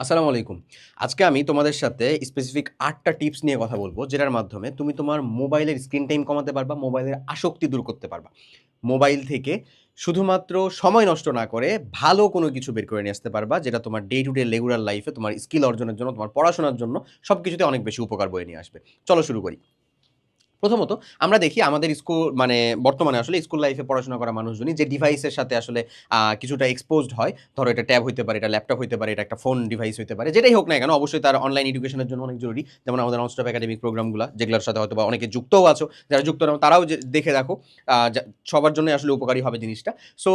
আসসালামু আলাইকুম। আজকে আমি তোমাদের সাথে স্পেসিফিক আটটা টিপস নিয়ে কথা বলব, যেটার মাধ্যমে তুমি তোমার মোবাইলের স্ক্রিন টাইম কমাতে পারবা, মোবাইলের আসক্তি দূর করতে পারবা। মোবাইল থেকে শুধুমাত্র সময় নষ্ট না করে ভালো কোনো কিছু বের করে নিয়ে আসতে পারবা, যেটা তোমার ডে টু ডে রেগুলার লাইফে তোমার স্কিল অর্জনের জন্য, তোমার পড়াশোনার জন্য সব কিছুতে অনেক বেশি উপকার বয়ে নিয়ে আসবে। চলো শুরু করি। প্রথমত, আমরা দেখি আমাদের স্কুল মানে বর্তমানে আসলে স্কুল লাইফে পড়াশোনা করা মানুষজনই যে ডিভাইসের সাথে আসলে কিছুটা এক্সপোজড হয়। ধরো এটা ট্যাব হইতে পারে, এটা ল্যাপটপ হইতে পারে, এটা একটা ফোন ডিভাইস হইতে পারে, যেটাই হোক না কেন, অবশ্যই তার অনলাইন এডুকেশনের জন্য অনেক জরুরি। যেমন আমাদের ননস্টপ একাডেমিক প্রোগ্রামগুলো যেগুলোর সাথে হয়তো বা অনেকে যুক্তও আছো। যারা যুক্ত না, তারাও দেখে দেখো সবার জন্য আসলে উপকারী হবে জিনিসটা। সো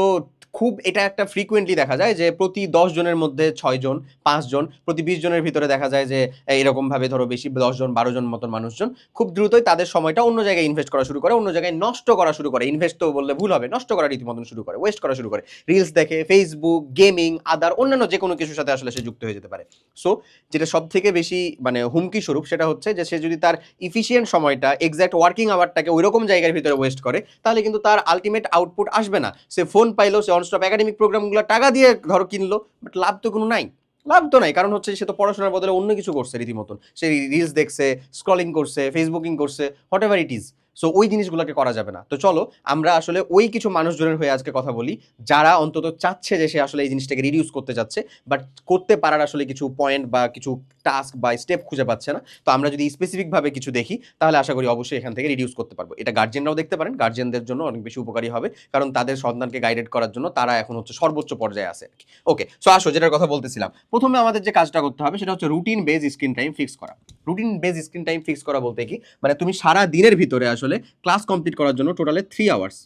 খুব, এটা একটা ফ্রিকুয়েন্টলি দেখা যায় যে, প্রতি দশ জনের মধ্যে ছয় জন পাঁচজন প্রতি বিশ জনের ভিতরে দেখা যায় যে এরকমভাবে ধরো বেশি দশ জন, বারো জন মতন মানুষজন, খুব দ্রুতই তাদের সময়টা অন্য জায়গায় ইনভেস্ট করা শুরু করে, অন্য জায়গায় নষ্ট করা শুরু করে। ইনভেস্ট তো বললে ভুল হবে, নষ্ট করা রীতিমতন শুরু করে ওয়েস্ট করা শুরু করে। রিলস দেখে ফেসবুক গেমিং আদার অন্যান্য যে কোনো কিছুর সাথে আসলে সে যুক্ত হয়ে যেতে পারে। সো যেটা সব থেকে বেশি মানে হুমকি স্বরূপ সেটা হচ্ছে যে সে যদি তার ইফিসিয়েন্ট সময়টা এক্স্যাক্ট ওয়ার্কিং আওয়ারটাকে ওই রকম জায়গার ভিতরে ওয়েস্ট করে, তাহলে কিন্তু তার আলটিমেট আউটপুট আসবে না। সে ফোন পাইলো, সে অনস্টপ একাডেমিক প্রোগ্রামগুলো টাকা দিয়ে ধরো কিনলো বাট লাভ তো কোনো নাই। লাভ তো নাই, কারণ হচ্ছে সে তো পড়াশোনার বদলে অন্য কিছু করছে রীতিমতন। সে রিলস দেখছে স্ক্রলিং করছে ফেসবুকিং করছে whatever it is so ওই জিনিসগুলোকে করা যাবে না। তো চলো, আমরা আসলে ওই কিছু মানুষজনের হয়ে আজকে কথা বলি, যারা অন্তত চাচ্ছে যে সে আসলে এই জিনিসটাকে রিডিউস করতে যাচ্ছে বাট করতে পারার আসলে কিছু পয়েন্ট বা কিছু টাস্ক বা স্টেপ খুঁজে পাচ্ছে না। তো আমরা যদি স্পেসিফিকভাবে কিছু দেখি, তাহলে আশা করি অবশ্যই এখান থেকে রিডিউস করতে পারব। এটা গার্জেনরাও দেখতে পারেন গার্জেনদের জন্য অনেক বেশি উপকারী হবে, কারণ তাদের সন্তানকে গাইডেড করার জন্য তারা এখন হচ্ছে সর্বোচ্চ পর্যায়ে আছে ওকে সো আসো, যেটার কথা বলতেছিলাম। প্রথমে আমাদের যে কাজটা করতে হবে, সেটা হচ্ছে routine base screen time fix করা। Routine base screen time fix করা বলতে কি মানে তুমি সারা দিনের ভিতরে আসলে ক্লাস কমপ্লিট করার জন্য টোটালে থ্রি আওয়ার্স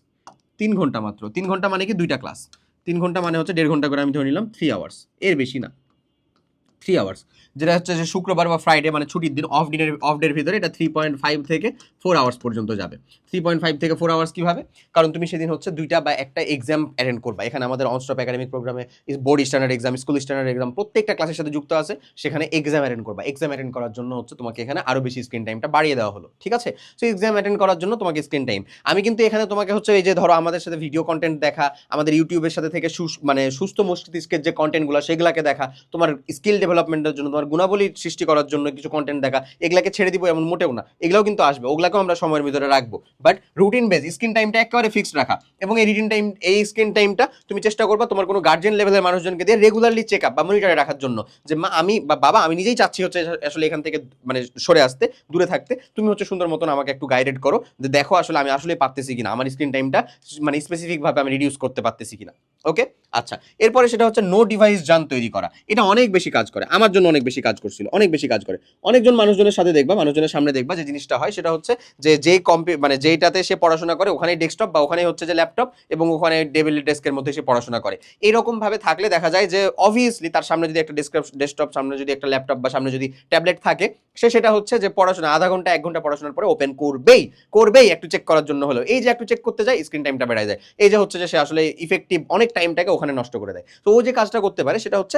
তিন ঘণ্টা মাত্র। তিন ঘণ্টা মানে কি? দুইটা ক্লাস তিন ঘণ্টা মানে হচ্ছে দেড় ঘণ্টা করে আমি ধরে নিলাম থ্রি আওয়ার্স এর বেশি না। থ্রি আওয়ার্স যেটা হচ্ছে যে শুক্রবার বা ফ্রাইডে মানে ছুটির দিন অফ দিনের অফ ডের ভিতরে এটা থ্রি পয়েন্ট ফাইভ থেকে ফোর আওয়ার্স পর্যন্ত যাবে। থ্রি পয়েন্ট ফাইভ থেকে ফোর আওয়ার্স কীভাবে? কারণ তুমি সেদিন হচ্ছে দুইটা বা একটা এক্সাম অ্যাটেন্ড করবা। এখানে আমাদের অনস্টপ একাডেমিক প্রোগ্রামে board standard exam school standard exam প্রত্যেকটা ক্লাসের সাথে যুক্ত আছে, সেখানে এক্সাম অ্যাটেন্ড করবা। এক্সাম অ্যাটেন্ড করার জন্য হচ্ছে তোমাকে এখানে আরও বেশি স্ক্রিন টাইমটা বাড়িয়ে দেওয়া হলো, ঠিক আছে? সো এক্সাম অ্যাটেন্ড করার জন্য তোমাকে স্ক্রিন টাইম আমি কিন্তু এখানে তোমাকে হচ্ছে এই যে ধরো আমাদের সাথে ভিডিও কন্টেন্ট দেখা, আমাদের ইউটিউবের সাথে থেকে মানে সুস্থ মস্তিষ্কের যে কন্টেন্টগুলো সেগুলোকে দেখা, তোমার স্কিল ডেভেলপমেন্টের জন্য তোমার গুণাবলী সৃষ্টি করার জন্য কিছু কন্টেন্ট দেখা, এগুলাকে ছেড়ে দিব এমন মোটেও না। এগুলোও কিন্তু আসবে, ওগুলাকেও আমরা সময়ের ভিতরে রাখব। বাট রুটিন বেস স্ক্রিন টাইমটা একেবারে ফিক্সড রাখা। এবং এই রুটিন টাইম এই স্ক্রিন টাইমটা তুমি চেষ্টা করবা তোমার কোনো গার্জেন লেভেলের মানুষজনকে দিয়ে রেগুলারলি চেক আপ বা মনিটরে রাখার জন্য। যে মা, আমি বা বাবা, আমি নিজেই চাচ্ছি হচ্ছে আসলে এখান থেকে মানে সরে আসতে, দূরে থাকতে। তুমি হচ্ছে সুন্দর মতন আমাকে একটু গাইডেড করো যে দেখো আসলে আমি আসলে পারতেছি কিনা, আমার স্ক্রিন টাইমটা মানে স্পেসিফিকভাবে আমি রিডিউস করতে পারতেছি কিনা। ওকে আচ্ছা এরপরে সেটা হচ্ছে নো ডিভাইস জান তৈরি করা। এটা অনেক বেশি কাজ করে। আমার জন্য অনেক বেশি কাজ করছিল, অনেক বেশি কাজ করে। অনেকজন মানুষজনের সাথে দেখবা, মানুষজনের সামনে দেখবা যে জিনিসটা হয়, সেটা হচ্ছে যে যেই কম্পি মানে যেইটাতে সে পড়াশোনা করে ওখানে ডেস্কটপ বা ওখানেই হচ্ছে যে ল্যাপটপ এবং ওখানে টেবিল ডেস্কের মধ্যে সে পড়াশোনা করে। এরকম ভাবে থাকলে দেখা যায় যে অবভিয়াসলি তার সামনে যদি একটা ডেস্কটপ ডেস্কটপ সামনে যদি একটা ল্যাপটপ বা সামনে যদি ট্যাবলেট থাকে, সে সেটা হচ্ছে যে পড়াশোনা, আধা ঘণ্টা, এক ঘণ্টা পড়াশোনার পরে ওপেন করবেই। করবেই একটু চেক করার জন্য হলো এই যে একটু চেক করতে যায় স্ক্রিন টাইমটা বেড়ে যায়। এই যে হচ্ছে যে সে আসলে ইফেক্টিভ অনেক টাইমটাকে ওখানে নষ্ট করে দেয়। তো ও যে কাজটা করতে পারে, সেটা হচ্ছে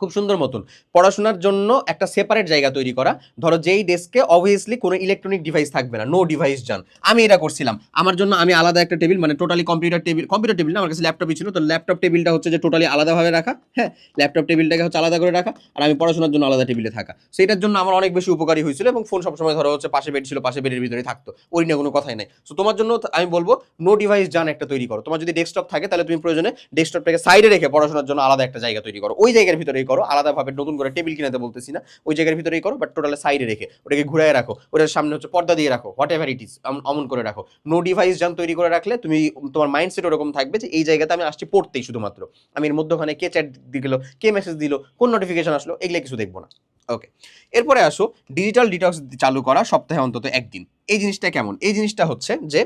খুব সুন্দর মতন। পড়াশোনার জন্য একটা সেপারেট জায়গা তৈরি করা। ধরো যেই ডেস্কে অবভিয়াসলি কোনো ইলেকট্রনিক ডিভাইস থাকবে না নো ডিভাইস যান আমি এটা করছিলাম। আমার জন্য আমি আলাদা একটা টেবিল মানে totally computer table computer table না, আমার কাছে ল্যাপটপই ছিল। তো ল্যাপটপ টেবিলটা হচ্ছে যে টোটালি আলাদাভাবে রাখা হ্যাঁ? ল্যাপটপ টেবিলটাকে হচ্ছে আলাদা করে রাখা, আর আমি পড়াশোনার জন্য আলাদা টেবিলে থাকা। সেটার জন্য আমার অনেক বেশি উপকারী হয়েছিল এবং ফোন সবসময় ধরো হচ্ছে পাশে বেড ছিল, পাশে বেডের ভিতরে থাকতো। ওই নিয়ে কোনো কথাই নাই। সো তোমার জন্য আমি বলব নো ডিভাইস যান একটা তৈরি করো। তোমার যদি ডেস্কটপ থাকে, তাহলে তুমি প্রয়োজনে ডেস্কটপটাকে সাইডে রেখে পড়াশোনার জন্য আলাদা একটা জায়গা তৈরি করো। ওই জায়গার ভিতরেই করো, আলাদাভাবে নতুন করে টেবিল কিনাতে বলতেছি না, ওই জায়গার ভিতরেই করো বাট টোটালে সাইডে রেখে ওটাকে ঘুরায় রাখো, ওটার সামনে হচ্ছে পর্দা দিয়ে রাখো হোয়াট এভার ইট ইজ অমন করে রাখো। নো ডিভাইস যান তৈরি করে রাখলে তুমি তোমার মাইন্ডসেট ওরকম থাকবে যে এই জায়গাতে আমি আসছি পড়তেই শুধুমাত্র। আমি এর মধ্যখানে কে চ্যাট দিল, কে মেসেজ দিল, কোন নোটিফিকেশন আসলো, এগুলো কিছু দেখব না। ওকে এরপরে আসো ডিজিটাল ডিটক্স চালু করা সপ্তাহে অন্তত একদিন। এই জিনিসটা কেমন? এই জিনিসটা হচ্ছে যে,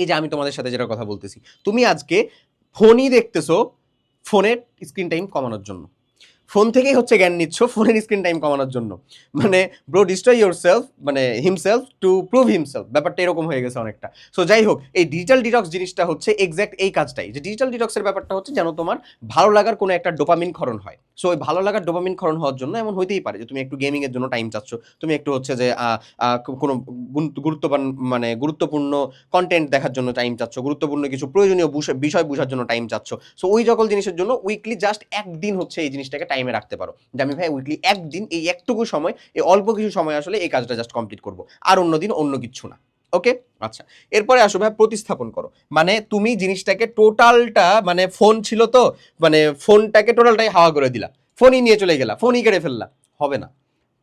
এই যে আমি তোমাদের সাথে যেটা কথা বলতেছি, তুমি আজকে ফোনই দেখতেছো ফোনের স্ক্রিন টাইম কমানোর জন্য। ফোন থেকেই হচ্ছে জ্ঞান নিচ্ছ, ফোনের স্ক্রিন টাইম কমানোর জন্য। মানে ব্রো ডিস্ট্রয় ইউর সেলফ মানে হিমসেলফ টু প্রুভ হিমসেলফ ব্যাপারটা এরকম হয়ে গেছে অনেকটা। সো যাই হোক, এই ডিজিটাল ডিটক্স জিনিসটা হচ্ছে এক্স্যাক্ট এই কাজটাই। যে ডিজিটাল ডিটক্সের ব্যাপারটা হচ্ছে যেন তোমার ভালো লাগার কোনো একটা ডোপামিন ক্ষরণ হয়। সো ওই ভালো লাগার ডোপামিন ক্ষরণ হওয়ার জন্য এমন হইতেই পারে যে তুমি একটু গেমিংয়ের জন্য টাইম চাচ্ছ। তুমি একটু হচ্ছে যে কোনো গুরুত্ব- গুরুত্ববান মানে গুরুত্বপূর্ণ কন্টেন্ট দেখার জন্য টাইম চাচ্ছ। গুরুত্বপূর্ণ কিছু প্রয়োজনীয় বিষয় বোঝার জন্য টাইম চাচ্ছ। সো ওই সকল জিনিসের জন্য উইকলি জাস্ট একদিন হচ্ছে এই জিনিসটাকে টাইম টাইমে রাখতে পারো। যে আমি ভাই উইকলি একদিন এই একটুকু সময়, এই অল্প কিছু সময় আসলে এই কাজটা জাস্ট কমপ্লিট করব। আর অন্য দিন অন্য কিছু না। ওকে আচ্ছা। এরপরে আসো ভাই, প্রতিস্থাপন করো। মানে তুমি জিনিসটাকে টোটালটা মানে ফোন ছিল তো মানে ফোনটাকে টোটালটাই হাওয়া করে দিলা। ফোনই নিয়ে চলে গেলা। ফোনই কেড়ে ফেললা। হবে না।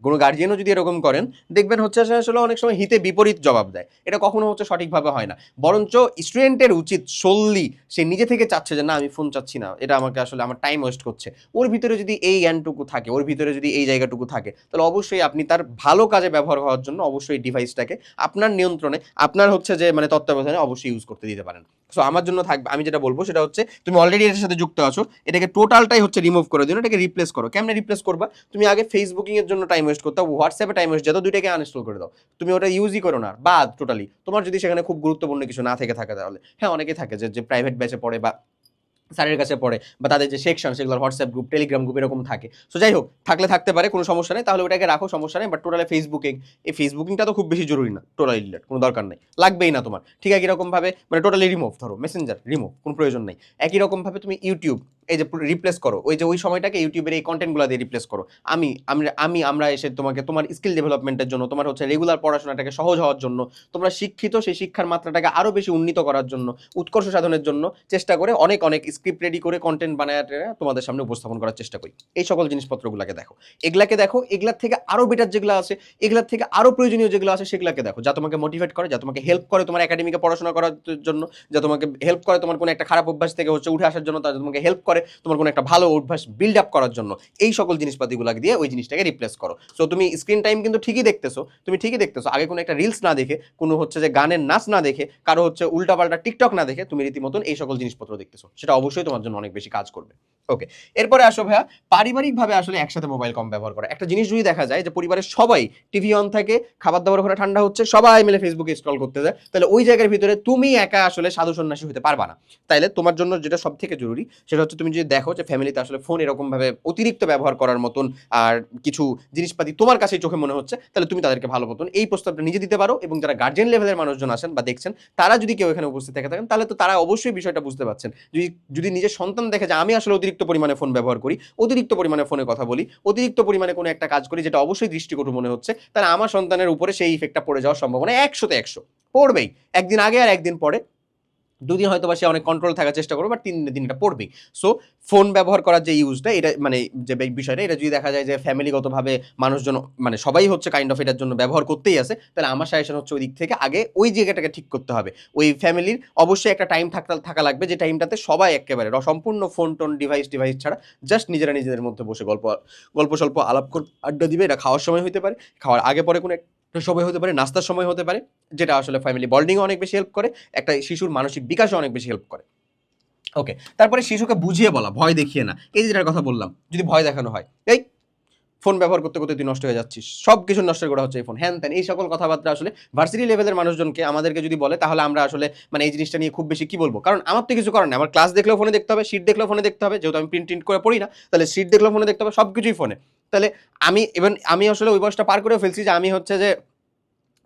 কোনো গার্জিয়ানও যদি এরকম করেন, দেখবেন হচ্ছে আসলে অনেক সময় হিতে বিপরীত জবাব দেয়। এটা কখনো হচ্ছে সঠিকভাবে হয় না। বরঞ্চ স্টুডেন্টের উচিত সল্লি সে নিজে থেকে চাচ্ছে যে, না, আমি ফোন চাচ্ছি না। এটা আমাকে আসলে আমার টাইম ওয়েস্ট করছে। ওর ভিতরে যদি এই জ্ঞানটুকু থাকে, ওর ভিতরে যদি এই জায়গাটুকু থাকে, তাহলে অবশ্যই আপনি তার ভালো কাজে ব্যবহার হওয়ার জন্য অবশ্যই ডিভাইসটাকে আপনার নিয়ন্ত্রণে, আপনার হচ্ছে যে মানে তত্ত্বাবধানে অবশ্যই ইউজ করতে দিতে পারেন। সো আমার জন্য থাকবে, আমি যেটা বলব সেটা হচ্ছে, তুমি অলরেডি এর সাথে যুক্ত আছো, এটাকে টোটালটাই হচ্ছে রিমুভ করে দিন এটাকে রিপ্লেস করো। কেমনে রিপ্লেস করবা? তুমি আগে ফেসবুকিংয়ের জন্য টাইম ওয়েস্ট করতে হোয়াটসঅ্যাপে টাইম ওয়েস্ট যেত, দুইটাকে আনইনস্টল করে দাও। তুমি ওটা ইউজই করো না, বাদ টোটালি তোমার যদি সেখানে খুব গুরুত্বপূর্ণ কিছু না থেকে থাকে তাহলে। হ্যাঁ অনেকেই থাকে যে প্রাইভেট ব্যাচে পড়ে বা স্যারের কাছে পড়ে বা তাদের যে সেকশন সেগুলো হোয়াটসঅ্যাপ গ্রুপ টেলিগ্রাম গ্রুপ এরকম থাকে। সো যাই হোক থাকলে থাকতে পারে, কোনো সমস্যা নেই। তাহলে ওটাকে রাখো, সমস্যা নেই। বাট টোটালে ফেসবুকিং এই ফেসবুকিংটা তো খুব বেশি জরুরি না টোটালি রিলেট কোনো দরকার নেই। লাগবেই না তোমার। ঠিক একই রকমভাবে মানে টোটালি রিমুভ ধরো মেসেঞ্জার রিমুভ কোনো প্রয়োজন নেই। একই রকমভাবে তুমি ইউটিউব এই যে রিপ্লেস করো, ওই যে ওই সময়টাকে ইউটিউবের এই কন্টেন্টগুলো দিয়ে রিপ্লেস করো। আমি আমি আমরা এসে তোমাকে তোমার স্কিল ডেভেলপমেন্টের জন্য, তোমার হচ্ছে রেগুলার পড়াশোনাটাকে সহজ হওয়ার জন্য, তোমরা শিক্ষিত সেই শিক্ষার মাত্রাটাকে আরও বেশি উন্নীত করার জন্য, উৎকর্ষ সাধনের জন্য চেষ্টা করে অনেক অনেক স্ক্রিপ্ট রেডি করে কন্টেন্ট বানায় তোমাদের সামনে উপস্থাপন করার চেষ্টা করি। এই সকল জিনিসপত্রগুলোকে দেখো। এগুলাকে দেখো, এগুলার থেকে আরও বেটার যেগুলো আছে, এগুলার থেকে আরও প্রয়োজনীয় যেগুলো আছে, সেগুলোকে দেখো। যা তোমাকে মোটিভেট করে, যা তোমাকে হেল্প করে তোমার একাডেমিকে পড়াশোনা করার জন্য, যা তোমাকে হেল্প করে তোমার কোনো একটা খারাপ অভ্যাস থেকে হচ্ছে উঠে আসার জন্য, তা তোমাকে হেল্প করে তোমার কোনো একটা ভালো অভ্যাস বিল্ড আপ করার জন্য এই সকল জিনিসপাতিগুলো দিয়ে ওই জিনিসটাকে রিপ্লেস করো। সো তুমি স্ক্রিন টাইম কিন্তু ঠিকই দেখতেছো, তুমি ঠিকই দেখতেছো, আগে কোনো একটা রিলস না দেখে, কোনো হচ্ছে যে গানের নাচ না দেখে, কারও হচ্ছে উল্টাপাল্টা টিকটক না দেখে তুমি রীতিমতন এই সকল জিনিসপত্র দেখতেছো। সেটা অবশ্যই তোমার জন্য অনেক বেশি কাজ করবে। ওকে এরপরে আসো ভাইয়া, পারিবারিকভাবে আসলে একসাথে মোবাইল কম ব্যবহার করা। একটা জিনিস যদি দেখা যায় যে পরিবারের সবাই টিভি অন থাকে খাবার দাবার ঘরে ঠান্ডা হচ্ছে, সবাই মিলে ফেসবুকে স্ক্রল করতে যায়, তাহলে ওই জায়গার ভিতরে তুমি একা আসলে সাধু সন্ন্যাসী হতে পারবা না। তাইলে তোমার জন্য যেটা সব থেকে জরুরি, সেটা হচ্ছে তুমি যদি দেখো যে ফ্যামিলিতে আসলে ফোন এরকমভাবে অতিরিক্ত ব্যবহার করার মতন আর কিছু জিনিসপাতি তোমার কাছে চোখে মনে হচ্ছে, তাহলে তুমি তাদেরকে ভালো মতন এই প্রস্তাবটা নিজে দিতে পারো এবং যারা গার্জেন লেভেলের মানুষজন আসেন বা দেখছেন, তারা যদি কেউ এখানে উপস্থিত থেকে থাকেন, তাহলে তো তারা অবশ্যই বিষয়টা বুঝতে পারছেন। যদি যদি নিজের সন্তান দেখে যে আমি আসলে অতিরিক্ত পরিমাণে ফোন ব্যবহার করি, অতিরিক্ত পরিমাণে ফোনে কথা বলি, অতিরিক্ত পরিমাণে কোনো একটা কাজ করি যেটা অবশ্যই দৃষ্টিকটু মনে হচ্ছে, তাহলে আমার সন্তানের উপরে সেই ইফেক্টটা পড়ে যাওয়ার সম্ভাবনা একশোতে একশো। পড়বেই, একদিন আগে আর একদিন পরে। দুদিন হয়তো বা সে অনেক কন্ট্রোল থাকার চেষ্টা করবে বা তিন দিন এটা পড়বেই। সো ফোন ব্যবহার করার যে ইউজটা এটা মানে যে বিষয়টা, এটা যদি দেখা যায় যে ফ্যামিলিগতভাবে মানুষজন মানে সবাই হচ্ছে কাইন্ড অফ এটার জন্য ব্যবহার করতেই আছে তাহলে আমার সাজেশন হচ্ছে ওই দিক থেকে আগে ওই জায়গাটাকে ঠিক করতে হবে। ওই ফ্যামিলির অবশ্যই একটা টাইম থাকা থাকা লাগবে, যে টাইমটাতে সবাই একেবারে সম্পূর্ণ ফোন টোন ডিভাইস ডিভাইস ছাড়া জাস্ট নিজেরা নিজেদের মধ্যে বসে গল্প গল্প স্বল্প আলাপ আড্ডা দিবে। এটা খাওয়ার সময় হতে পারে, খাওয়ার আগে পরে কোনো সময় হতে পারে, নাস্তার সময় হতে পারে, যেটা আসলে ফ্যামিলি বন্ডিংয়ে অনেক বেশি হেল্প করে, একটা শিশুর মানসিক বিকাশে অনেক বেশি হেল্প করে। ওকে তারপরে শিশুকে বুঝিয়ে বলা, ভয় দেখিয়ে না। এই যেটার কথা বললাম, যদি ভয় দেখানো হয়, এই ফোন ব্যবহার করতে করতে তুই নষ্ট হয়ে যাচ্ছিস, সব কিছু নষ্ট করা হচ্ছে এই ফোন হ্যান ত্যান, এই সকল কথাবার্তা আসলে ভার্সিটি লেভেলের মানুষজনকে, আমাদেরকে যদি বলে, তাহলে আমরা আসলে মানে এই জিনিসটা নিয়ে খুব বেশি কি বলব? কারণ আমার তো কিছু করার নেই, আমার ক্লাস দেখলেও ফোনে দেখতে হবে সিট দেখলেও ফোনে দেখতে হবে, যেহেতু আমি প্রিন্ট টিন্ট করে পড়ি না, তাহলে সিট দেখলেও ফোনে দেখতে হবে সব কিছুই ফোনে তাহলে আমি ইভেন আমি আসলে ওই বয়সটা পার করে ফেলছি যে আমি হচ্ছে যে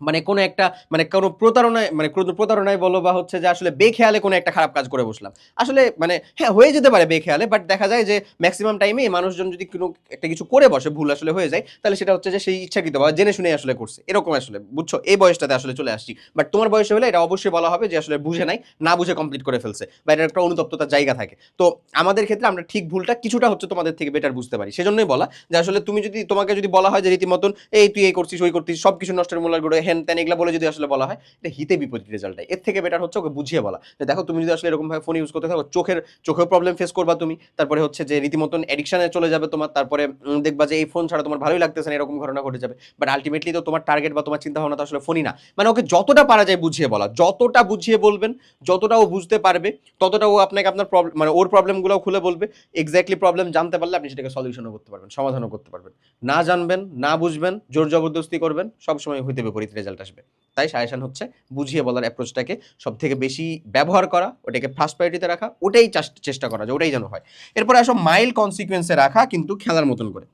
মানে কোনো একটা মানে কোনো প্রতারণায় মানে কোনো প্রতারণায় বলো বা হচ্ছে যে আসলে বেখেয়ালে কোনো একটা খারাপ কাজ করে বসলাম। আসলে মানে হ্যাঁ হয়ে যেতে পারে বেখেয়ালে বাট দেখা যায় যে ম্যাক্সিমাম টাইমে মানুষজন যদি কোনো একটা কিছু করে বসে, ভুল আসলে হয়ে যায়, তাহলে সেটা হচ্ছে যে সেই ইচ্ছাকৃত বা জেনে শুনে আসলে করছে। এরকম আসলে, বুঝছ? এই বয়সটাতে আসলে চলে আসছি। বাট তোমার বয়সে হলে এটা অবশ্যই বলা হবে যে আসলে বুঝে নাই, না বুঝে কমপ্লিট করে ফেলছে বা এটার একটা অনুতপ্ততার জায়গা থাকে। তো আমাদের ক্ষেত্রে আমরা ঠিক ভুলটা কিছুটা হচ্ছে তোমাদের থেকে বেটার বুঝতে পারি। সেজন্যই বলা যে আসলে তুমি যদি, তোমাকে যদি বলা হয় যে রীতিমতন, এই তুই এই করছিস, ওই করছিস সব কিছু নষ্টের মূল্য হ্যান ত্যান এগুলো বলে যদি আসলে বলা হয়, এটা হিতে বিপরীত রেজাল্ট এর থেকে বেটার হচ্ছে ওকে বুঝিয়ে বলা। যে দেখো, তুমি যদি আসলে এরকম ভাবে ফোন ইউজ করতে থাকো, চোখের, চোখেও প্রবলেম ফেস করবা তুমি। তারপরে হচ্ছে যে রীতিমতন এডিকশনে চলে যাবে তোমার, তারপরে দেখবা যে এই ফোন ছাড়া তোমার ভালোই লাগতেছে না, এরকম ঘটনা ঘটে যাবে। বাট আলটিমেটলি তো তোমার টার্গেট বা তোমার চিন্তা ভাবনা তো আসলে ফোনই না। মানে ওকে যতটা পারা যায় বুঝিয়ে বলা। যতটা বুঝিয়ে বলবেন, যতটা ও বুঝতে পারবে, ততটা ও আপনাকে আপনার প্রবলেম মানে ওর প্রবলেমগুলো খুলে বলবে। এক্স্যাক্টলি প্রবলেম জানতে পারলে আপনি সেটাকে সলিউশনও করতে পারবেন, সমাধানও করতে পারবেন। না জানবেন, না বুঝবেন, জোর জবরদস্তি করবেন, সবসময় হইতে বিপরীত রেজাল্ট আসবে। তাই সাজেশন হচ্ছে বুঝিয়ে বলার অ্যাপ্রোচটাকে সব থেকে বেশি ব্যবহার করা, ওটাকে ফার্স্ট প্রায়োরিটিতে রাখা, ওটাই চেষ্টা করা, যে ওটাই যেন হয়। এরপরে আসো মাইল কনসিকুয়েন্সে রাখা, কিন্তু খেলার মতন করে।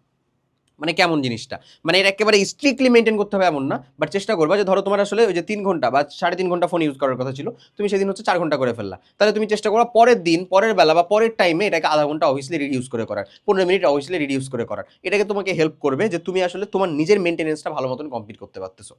মানে কেমন জিনিসটা? মানে এটা একেবারে স্ট্রিক্টলি মেনটেন করতে হবে এমন না বাট চেষ্টা করবা যে ধরো তোমার আসলে ওই যে তিন ঘণ্টা বা সাড়ে তিন ঘণ্টা ফোন ইউজ করার কথা ছিল, তুমি সেদিন হচ্ছে চার ঘণ্টা করে ফেললা। তাহলে তুমি চেষ্টা করো পরের দিন, পরের বেলা বা পরের টাইমে এটাকে আধা ঘণ্টা অবভিয়াসলি রিডিউস করে করার, পনেরো মিনিট অবভিয়াসলি রিডিউস করে করার। এটাকে তোমাকে হেল্প করবে যে তুমি আসলে তোমার নিজের মেনটেনেন্সটা ভালো মতন কমপ্লিট করতে পারতেছো।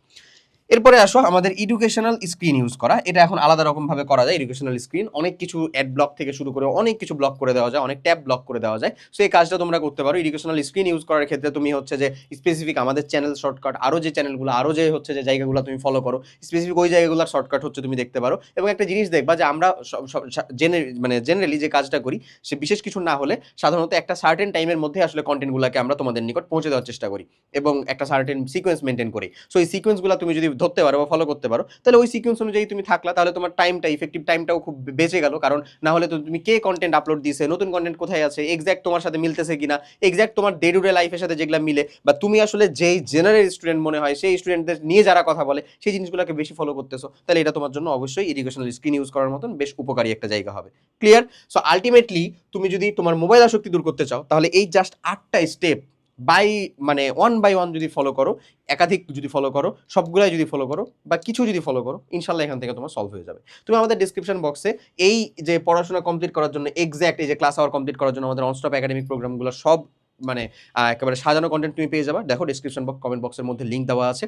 এরপরে আসো, আমাদের এডুকেশনাল স্ক্রিন ইউজ করা। এটা এখন আলাদা রকম ভাবে করা যায় এডুকেশনাল স্ক্রিন অনেক কিছু অ্যাড ব্লক থেকে শুরু করে অনেক কিছু ব্লক করে দেওয়া যায়, অনেক ট্যাব ব্লক করে দেওয়া যায়। সো এই কাজটা তোমরা করতে পারো। এডুকেশনাল স্ক্রিন ইউজ করার ক্ষেত্রে তুমি হচ্ছে যে স্পেসিফিক আমাদের চ্যানেল শর্টকাট আরও যে চ্যানেলগুলো আরও যে হচ্ছে যে জায়গাগুলো তুমি ফলো করো স্পেসিফিক ওই জায়গাগুলোর শর্টকাট হচ্ছে তুমি দেখতে পারো। এবং একটা জিনিস দেখবা যে, আমরা জেনে মানে জেনারেলি যে কাজটা করি, সে বিশেষ কিছু না হলে সাধারণত একটা সার্টেন টাইমের মধ্যে আসলে কন্টেন্টগুলোকে আমরা তোমাদের নিকট পৌঁছে দেওয়ার চেষ্টা করি এবং একটা সার্টেন সিকোয়েন্স মেনটেন করি। সো এই সিকোয়েন্সগুলো তুমি যদি ধরতে পারো বা ফলো করতে পারো, তাহলে ওই সিকোয়েন্স অনুযায়ী তুমি থাকলা, তাহলে তোমার টাইমটা ইফেক্টিভ টাইমটাও খুব বেঁচে গেল। কারণ না হলে তো তুমি কে কন্টেন্ট আপলোড দিয়েছে নতুন কন্টেন্ট কোথায় আছে এক্স্যাক্ট তোমার সাথে মিলতেছে কিনা এক্স্যাক্ট তোমার ডে টু ডে লাইফের সাথে যেগুলো মিলে, বা তুমি আসলে যেই জেনারেল স্টুডেন্ট মনে হয়, সেই স্টুডেন্টদের নিয়ে যারা কথা বলে, সেই জিনিসগুলোকে বেশি ফলো করতেছো, তাহলে এটা তোমার জন্য অবশ্যই এডুকেশনাল স্ক্রিন ইউজ করার মতন বেশ উপকারী একটা জায়গা হবে। ক্লিয়ার সো আলটিমেটলি তুমি যদি তোমার মোবাইল আসক্তি দূর করতে চাও, তাহলে এই জাস্ট আটটা স্টেপ বাই মানে ওয়ান বাই ওয়ান যদি ফলো করো, একাধিক যদি ফলো করো, সবগুলাই যদি ফলো করো, বা কিছু যদি ফলো করো, ইনশাল্লাহ এখান থেকে তোমার সলভ হয়ে যাবে। তুমি আমাদের ডিসক্রিপশন বক্সে এই যে পড়াশোনা কমপ্লিট করার জন্য এক্স্যাক্ট এই যে ক্লাস আওয়ার কমপ্লিট করার জন্য আমাদের অনস্টপ একাডেমিক প্রোগ্রামগুলো সব মানে একেবারে সাজানো কন্টেন্ট তুমি পেয়ে যাবা। দেখো ডিসক্রিপশন বক্স কমেন্ট বক্সের মধ্যে লিঙ্ক দেওয়া আছে।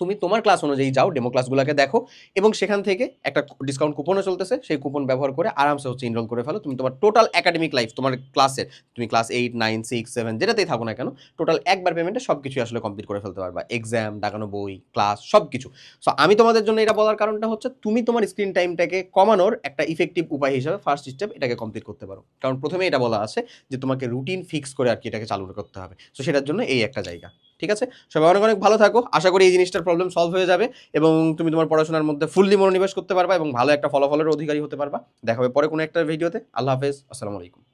তুমি তোমার ক্লাস অনুযায়ী যাও ডেমো ক্লাসগুলোকে দেখো এবং সেখান থেকে একটা ডিসকাউন্ট কুপনও চলতেছে। সেই কুপন ব্যবহার করে আরামসে হচ্ছে ইনরোল করে ফেলো। তুমি তোমার টোটাল একাডেমিক লাইফ তোমার ক্লাসের তুমি class eight nine six seven যেটাতেই থাকো না কেন টোটাল একবার পেমেন্টে সব কিছু আসলে কমপ্লিট করে ফেলতে পারবা। এক্সাম ডাকানো বই ক্লাস সব কিছু সো আমি তোমাদের জন্য এটা বলার কারণটা হচ্ছে, তুমি তোমার স্ক্রিন টাইমটাকে কমানোর একটা ইফেক্টিভ উপায় হিসাবে ফার্স্ট স্টেপ এটাকে কমপ্লিট করতে পারো। কারণ প্রথমে এটা বলা আছে যে, তোমাকে রুটিন ফিক্স করে আর কি এটাকে চালু করতে হবে। সো সেটার জন্য এই একটা জায়গা। ঠিক আছে? সবাই অনেক অনেক ভালো থাকো। আশা করি এই জিনিসটার প্রবলেম সলভ হয়ে যাবে এবং তুমি তোমার পড়াশোনার মধ্যে ফুললি মনোনিবেশ করতে পারবা এবং ভালো একটা ফলাফলের অধিকারী হতে পারবা। দেখা হবে পরে কোনো একটা ভিডিওতে আল্লাহ হাফেজ। আসসালামু আলাইকুম।